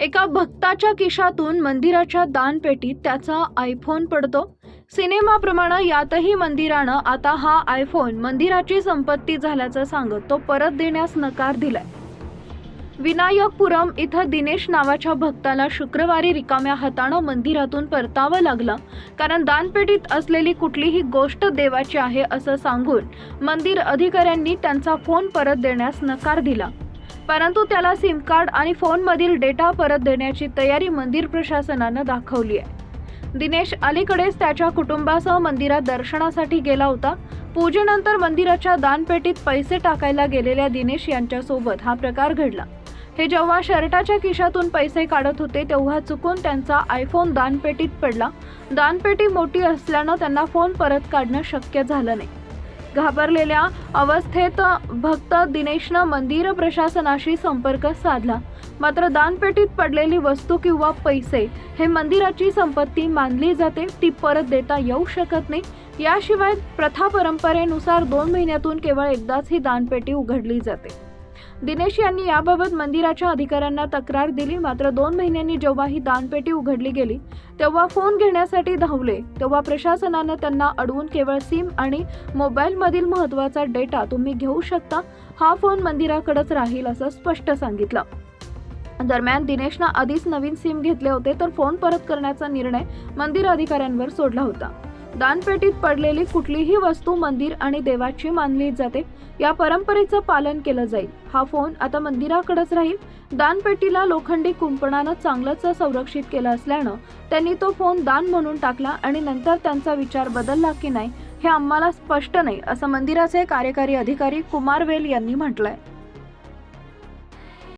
एका भक्ताच्या किशातून मंदिराच्या दानपेटीत त्याचा आयफोन पडतो. सिनेमाप्रमाणे यातही मंदिरानं आता हा आयफोन मंदिराची संपत्ती झाल्याचं सांगत तो परत देण्यास नकार दिलाय. विनायकपुरम इथं दिनेश नावाच्या भक्ताला शुक्रवारी रिकाम्या हातानं मंदिरातून परतावं लागलं. कारण दानपेटीत असलेली कुठलीही गोष्ट देवाची आहे असं सांगून मंदिर अधिकाऱ्यांनी त्यांचा फोन परत देण्यास नकार दिला. परंतु त्याला सिम कार्ड आणि फोनमधील डेटा परत देण्याची तयारी मंदिर प्रशासनानं दाखवली आहे. दिनेश अलीकडेच त्याच्या कुटुंबासह मंदिरात दर्शनासाठी गेला होता. पूजेनंतर मंदिराच्या दानपेटीत पैसे टाकायला गेलेल्या दिनेश यांच्यासोबत हा प्रकार घडला. हे जेव्हा शर्टाच्या खिशातून पैसे काढत होते तेव्हा चुकून त्यांचा आयफोन दानपेटीत पडला. दानपेटी मोठी असल्यानं त्यांना फोन परत काढणं शक्य झालं नाही. घाबरलेल्या अवस्थेत भक्त दिनेशनं मंदिर प्रशासनाशी संपर्क साधला. मात्र दानपेटीत पडलेली वस्तू किंवा पैसे हे मंदिराची संपत्ती मानली जाते ती परत देता येऊ शकत नाही. याशिवाय प्रथा परंपरेनुसार दोन महिन्यातून केवळ एकदाच ही दानपेटी उघडली जाते. दिनेश यांनी याबाबत मंदिराच्या अधिकाऱ्यांना तक्रार दिली. मात्र दोन महिन्यांनी जेव्हा ही दानपेटी उघडली गेली तेव्हा फोन घेण्यासाठी धावले. तेव्हा प्रशासनानं त्यांना अडवून केवळ सिम आणि मोबाईलमधील महत्त्वाचा डेटा तुम्ही घेऊ शकता. हा फोन मंदिराकडेच राहील असं स्पष्ट सांगितलं. दरम्यान दिनेशनं आधीच नवीन सिम घेतले होते तर फोन परत करण्याचा निर्णय मंदिर अधिकाऱ्यांवर सोडला होता. दानपेटीत पडलेली कुठलीही वस्तू मंदिर आणि देवाची मानली जाते. या परंपरेचं पालन केलं जाईल. हा फोन आता मंदिराकडेच राहील. दानपेटीला लोखंडी कुंपणानं चांगलंच संरक्षित केलं असल्यानं त्यांनी तो फोन दान म्हणून टाकला आणि नंतर त्यांचा विचार बदलला की नाही हे आम्हाला स्पष्ट नाही असं मंदिराचे कार्यकारी अधिकारी कुमार वेल यांनी म्हटलंय.